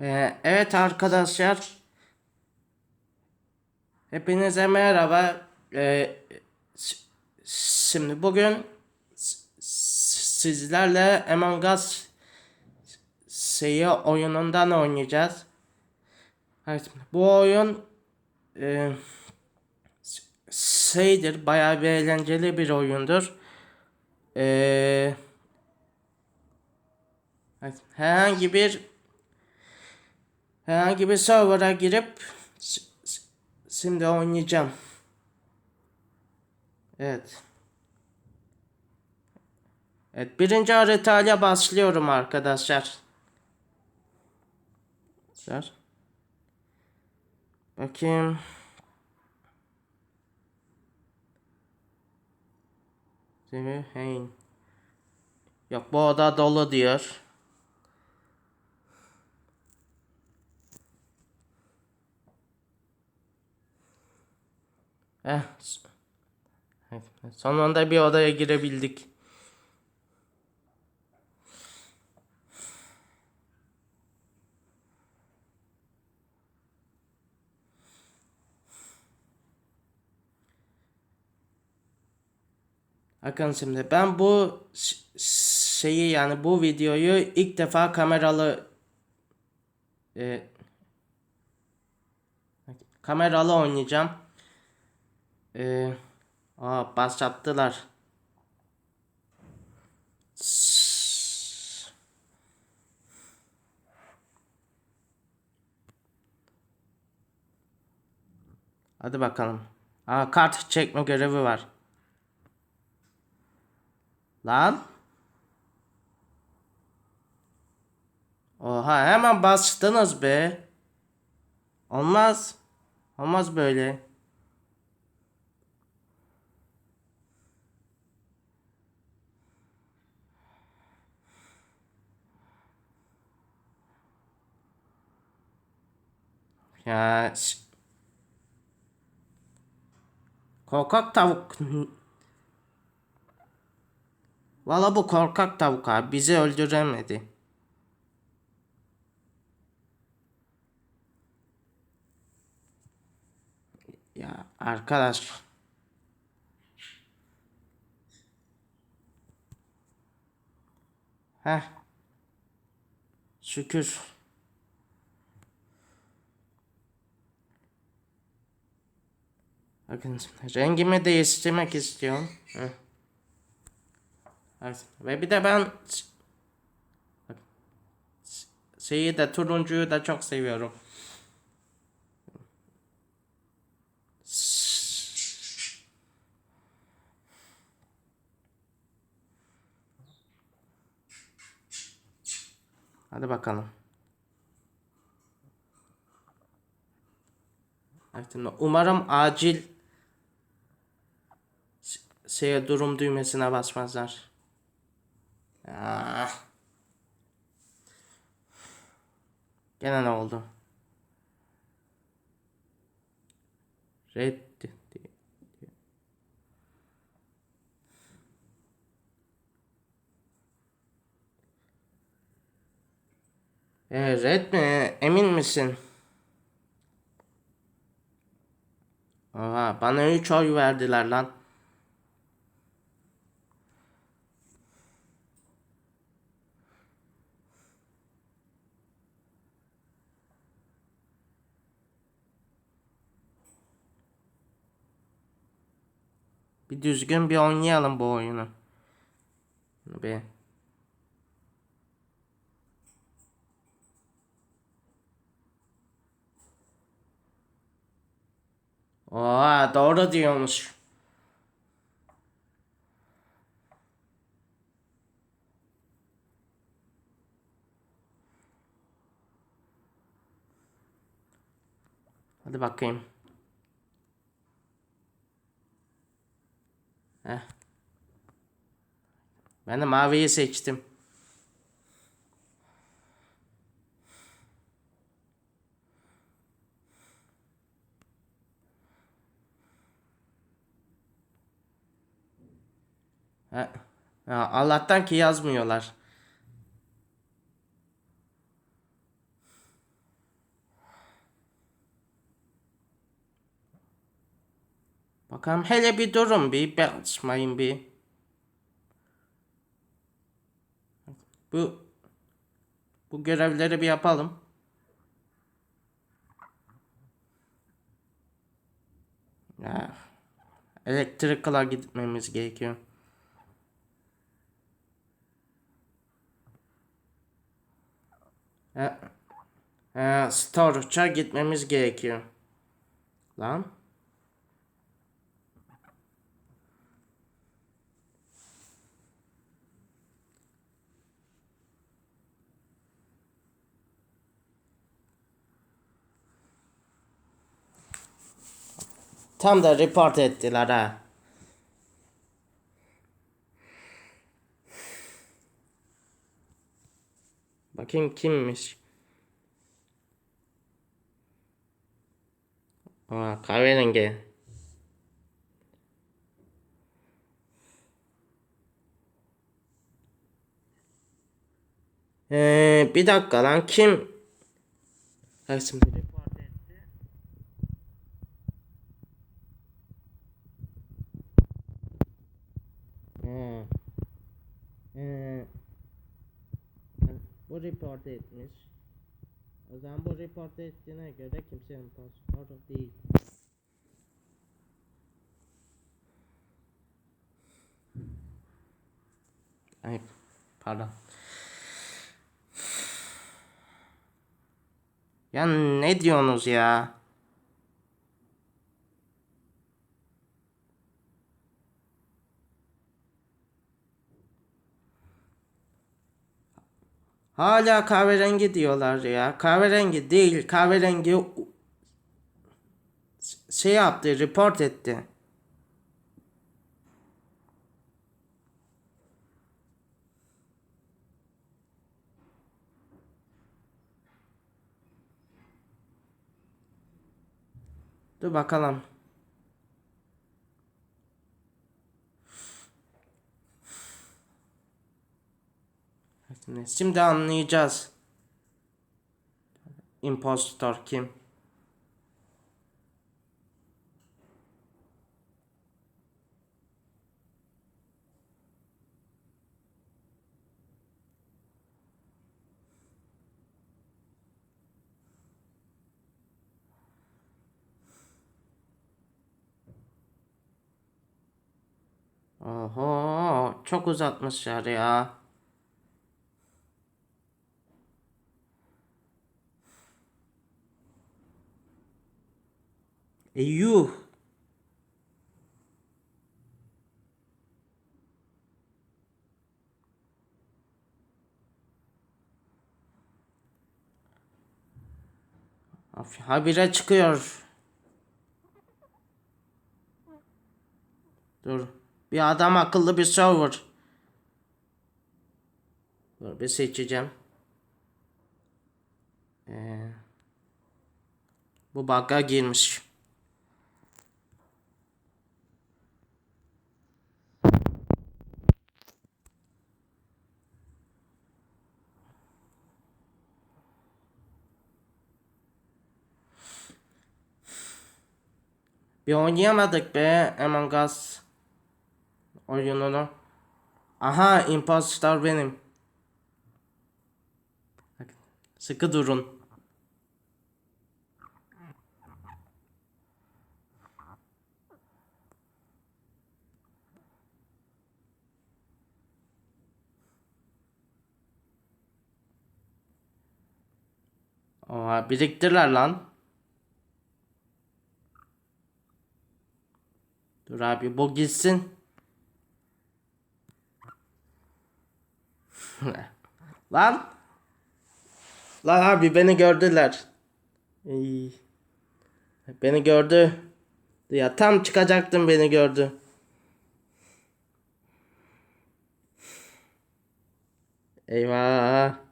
Ee, evet arkadaşlar. Hepinize merhaba. Ee, şimdi bugün sizlerle Among Us seri oyunundan oynayacağız. Evet, bu oyun e, şeydir, bayağı bir eğlenceli bir oyundur. Ee, herhangi bir Herhangi bir server'a girip şimdi oynayacağım. Evet. Evet birinci haritayla başlıyorum arkadaşlar. Arkadaşlar. Bakayım. Değil Hey. Yok bu oda dolu diyor. Eh. Sonunda bir odaya girebildik. Bakın şimdi ben bu şeyi yani bu videoyu ilk defa kameralı e, kameralı oynayacağım. E, aa başlattılar. Sss. Hadi bakalım. Aa kart çekme görevi var. Lan. Oha hemen bastınız be. Olmaz. Olmaz böyle. Ya korkak tavuk. Valla bu korkak tavuk abi bizi öldüremedi. Ya arkadaş. Heh. Şükür. Bakın rengimi değiştirmek istiyorum. Heh. Evet. Ve bir de ben şeyi de turuncuyu da çok seviyorum. Hadi bakalım. Evet, umarım acil şeye durum düğmesine basmazlar. Ah. Gene ne oldu? Red e, red mi? Emin misin? Oha, bana 3 oy verdiler lan. Bir düzgün bir oynayalım bu oyunu. Bir. Oha doğru diyormuş. Hadi bakayım. Heh. Ben de maviyi seçtim. Ha. Ha, Allah'tan ki yazmıyorlar. Bakalım hele bir durun bir basmayın bir. Bu bu görevleri bir yapalım. Ya, elektrikala gitmemiz gerekiyor. Ha, ha, storage'a gitmemiz gerekiyor. Lan. Tam da report ettiler ha. Bakayım kimmiş. Aa, kahverengi. Ee, bir dakika lan kim? Ha, şimdi report etti. Ha. Ee, bu report etmiş. O zaman bu report ettiğine göre kimsenin pasportu değil. Ay pardon. Ya ne diyorsunuz ya? Hala kahverengi diyorlar ya. Kahverengi değil. Kahverengi şey yaptı, report etti. Dur bakalım. Şimdi, anlayacağız. Impostor kim? Oho, çok uzatmışlar ya. E yuh. Of, habire çıkıyor. Dur. Bir adam akıllı bir server. Dur bir seçeceğim. Ee, bu bug'a girmiş. Bir oynayamadık be Among Us oyununu. Aha impostor benim. Sıkı durun. Oha biriktirler lan. Dur abi bu gitsin. Lan. Lan abi beni gördüler. İyi. Beni gördü. Ya tam çıkacaktım beni gördü. Eyvah.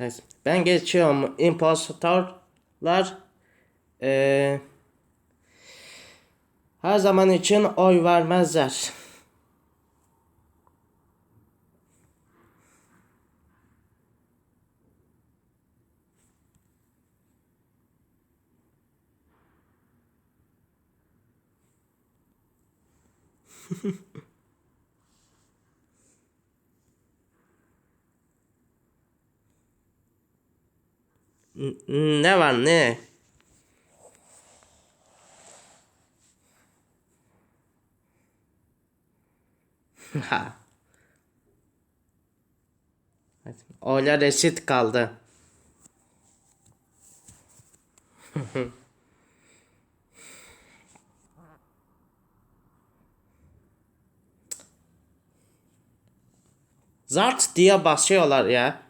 Evet, ben geçiyorum. Ee, Impostorlar. Eee her zaman için oy vermezler. Ne var ne? Ha. Oylar eşit kaldı. Zart diye basıyorlar ya.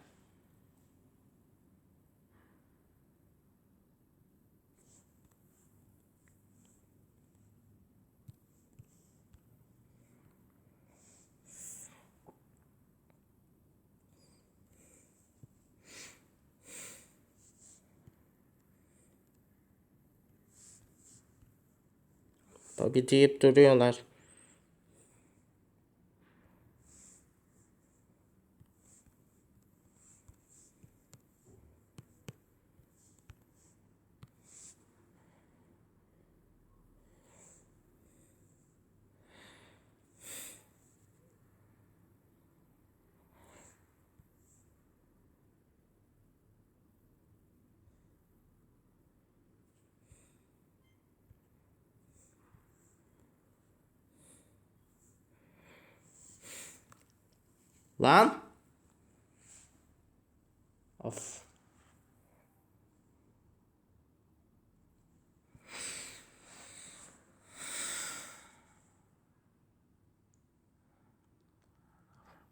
Tabii deyip duruyorlar. Lan. Of.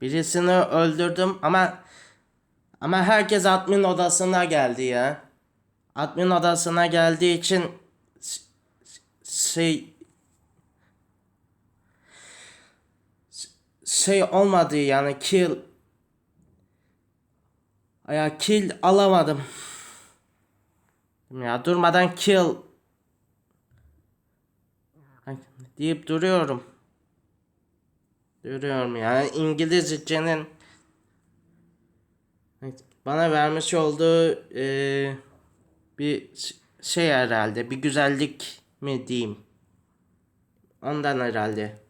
Birisini öldürdüm ama ama herkes admin odasına geldi ya. Admin odasına geldiği için şey şey olmadı yani kill ya kill alamadım. Ya durmadan kill deyip duruyorum. Duruyorum yani İngilizcenin bana vermiş olduğu eee, bir şey herhalde bir güzellik mi diyeyim. Ondan herhalde.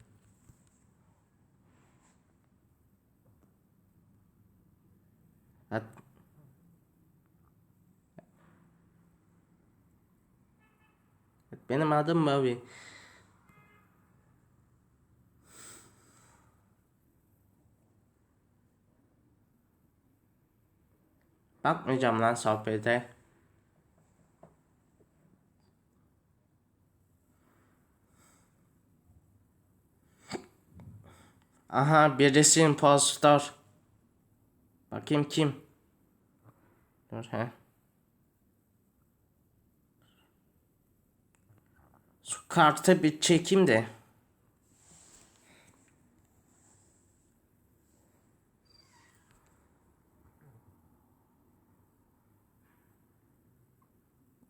Benim adım Mavi. Bakmayacağım lan sohbete. Aha birisi impostor. Bakayım kim? Dur he. Şu kartı bir çekeyim de.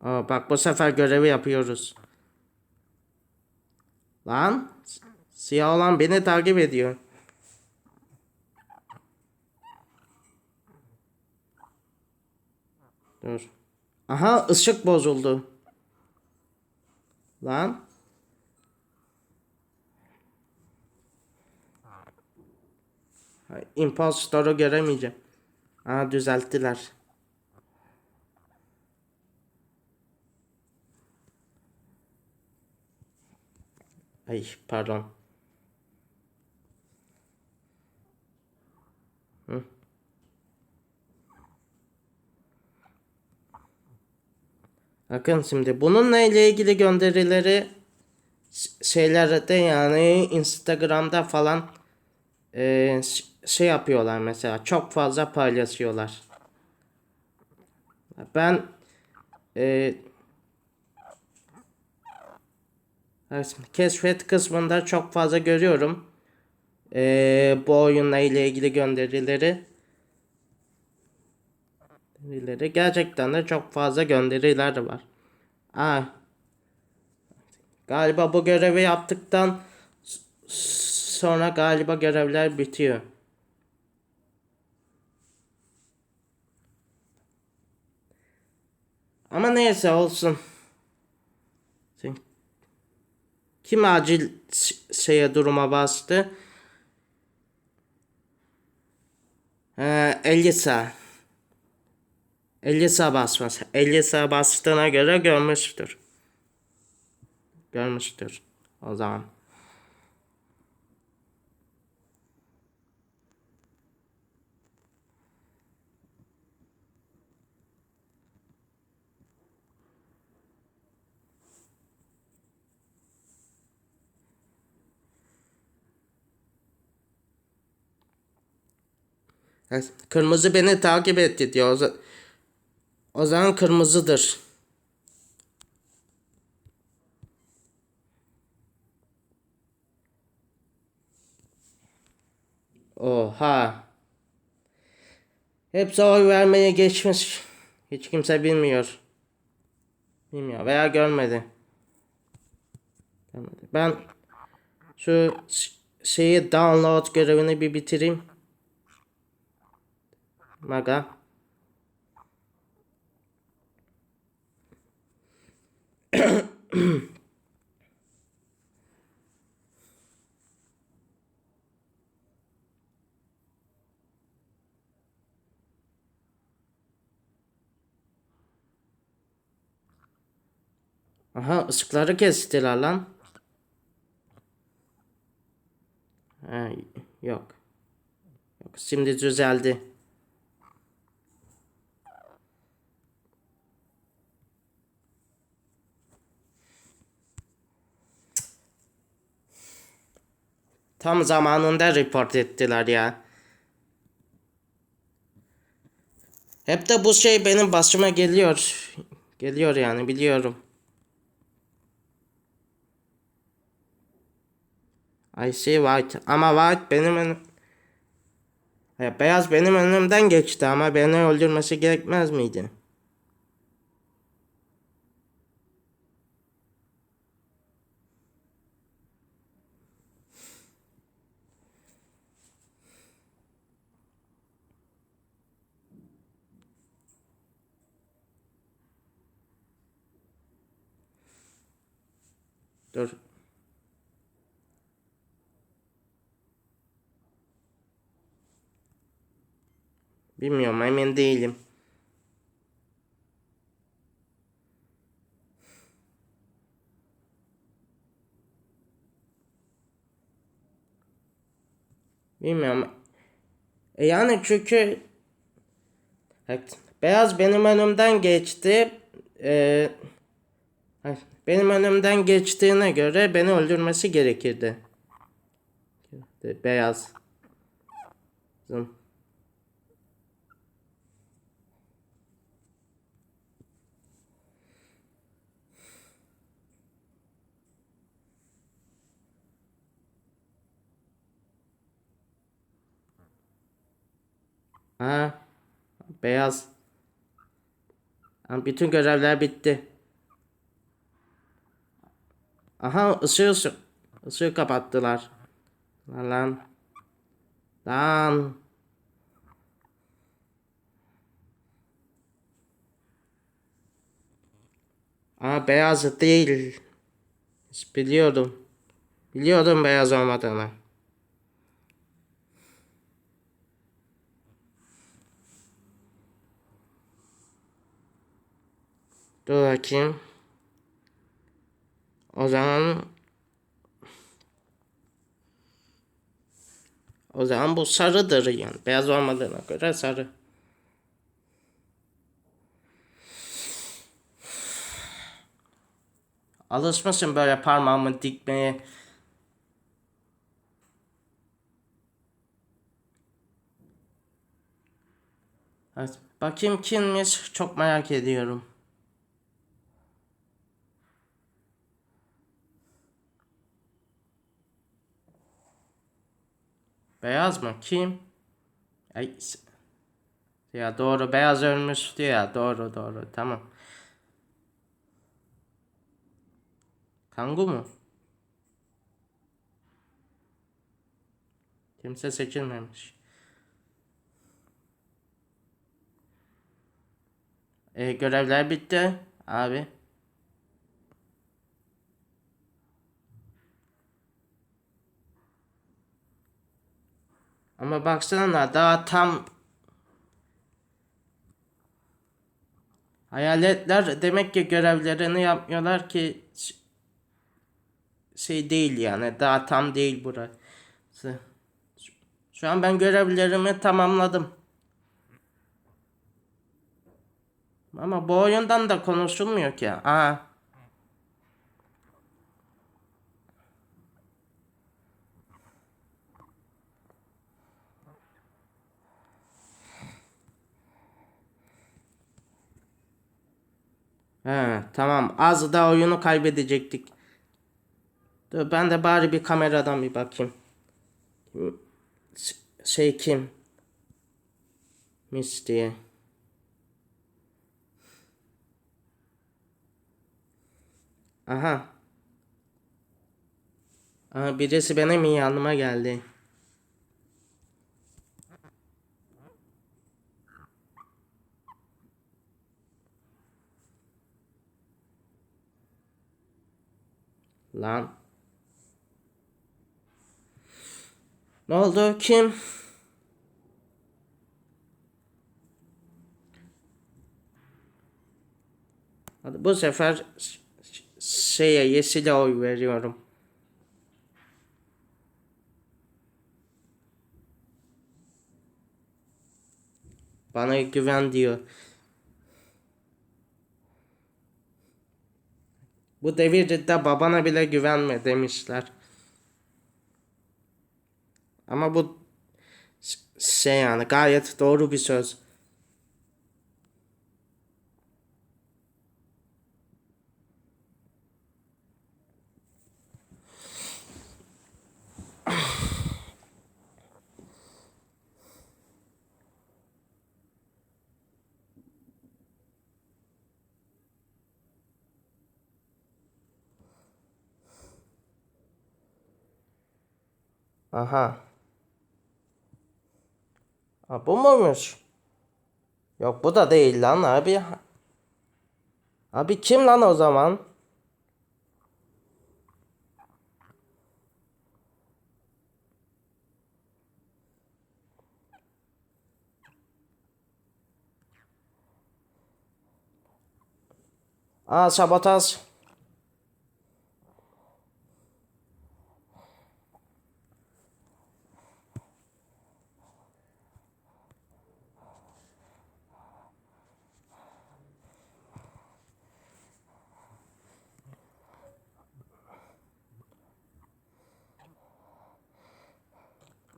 Aa, bak bu sefer görevi yapıyoruz. Lan siyah olan beni takip ediyor. Dur. Aha ışık bozuldu. Lan. Impostor'u göremeyeceğim. Aa düzelttiler. Ay pardon. Bakın şimdi bununla ile ilgili gönderileri şeylerde yani Instagram'da falan e, şey yapıyorlar mesela çok fazla paylaşıyorlar. Ben e, keşfet kısmında çok fazla görüyorum e, bu oyunla ilgili gönderileri. Gönderileri. Gerçekten de çok fazla gönderiler de var. Aa, Galiba bu görevi yaptıktan sonra galiba görevler bitiyor. Ama neyse olsun. Kim acil şeye duruma bastı? Ee, Elisa. Elisa basmaz. Elisa bastığına göre görmüştür. Görmüştür. O zaman. Kırmızı beni takip etti diyor. O, za- o zaman kırmızıdır. Oha. Hepsi oy vermeye geçmiş. Hiç kimse bilmiyor. Bilmiyor veya görmedi. Görmedi. Ben şu şeyi download görevini bir bitireyim. Maga. Aha ışıkları kestiler lan. Ha, yok. Yok şimdi düzeldi. Tam zamanında report ettiler ya. Hep de bu şey benim başıma geliyor. Geliyor yani biliyorum. I see white. Ama white benim önüm... Ya, beyaz benim önümden geçti ama beni öldürmesi gerekmez miydi? Dur. Bilmiyorum emin değilim. Bilmiyorum. E yani çünkü Evet, beyaz benim önümden geçti. Ee, hayır, benim önümden geçtiğine göre beni öldürmesi gerekirdi. Beyaz. Zın. Ha, beyaz. Bütün görevler bitti. Aha ışığı ışığı, kapattılar. Lan lan. Aa beyaz değil. Biliyordum. Biliyordum beyaz olmadığını. Dur bakayım. O zaman o zaman bu sarıdır yani. Beyaz olmadığına göre sarı. Alışmışım böyle parmağımı dikmeye. Evet, bakayım kimmiş çok merak ediyorum. Beyaz mı? Kim? Ay, ya doğru beyaz ölmüştü ya doğru doğru tamam. Kangu mu? Kimse seçilmemiş. E, görevler bitti abi. Ama baksana daha tam Hayaletler demek ki görevlerini yapmıyorlar ki şey değil yani daha tam değil burası. Şu an ben görevlerimi tamamladım. Ama bu oyundan da konuşulmuyor ki. Aa. He, tamam. Az da oyunu kaybedecektik. Dur ben de bari bir kameradan bir bakayım. Şey kim? Misty. Aha. Aha birisi benim yanıma geldi. Lan. Ne oldu? Kim? Hadi bu sefer şeye Yeşil'e oy veriyorum. Bana güven diyor. Bu devirde babana bile güvenme demişler. Ama bu şey yani gayet doğru bir söz. Aha. Ha, bu muymuş? Yok bu da değil lan abi. Abi kim lan o zaman? Aa sabotaj.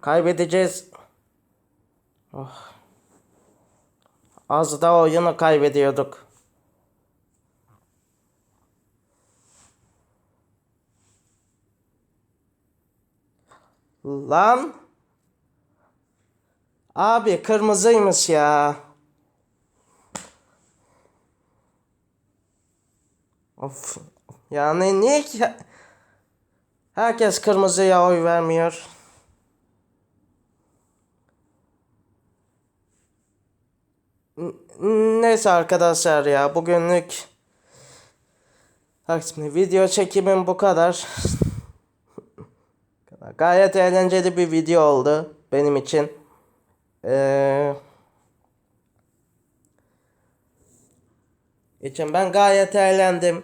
Kaybedeceğiz. Oh. Az da oyunu kaybediyorduk. Lan. Abi kırmızıymış ya. Of. Yani niye ki herkes kırmızıya oy vermiyor? Neyse arkadaşlar ya bugünlük şimdi video çekimim bu kadar. Gayet eğlenceli bir video oldu benim için. Ee, için ben gayet eğlendim.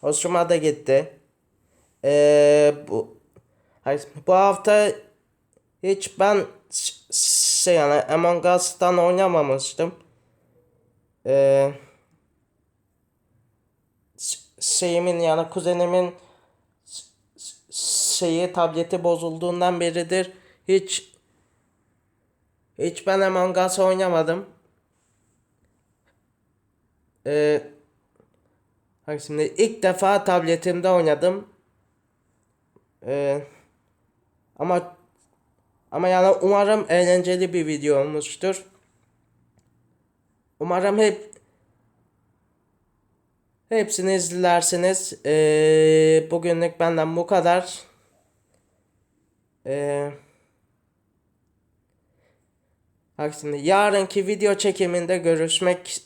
Hoşuma da gitti. Ee, bu bu hafta hiç ben şey yani Among Us'tan oynamamıştım. Ş- şeyimin yani kuzenimin şeyi tableti bozulduğundan beridir hiç hiç ben Among Us oynamadım. Ee, bak şimdi ilk defa tabletimde oynadım. Ee, ama ama yani umarım eğlenceli bir video olmuştur. Umarım hep Hepsini izlersiniz. Ee, bugünlük benden bu kadar. Ee, şimdi yarınki video çekiminde görüşmek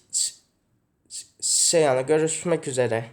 şey yani görüşmek üzere.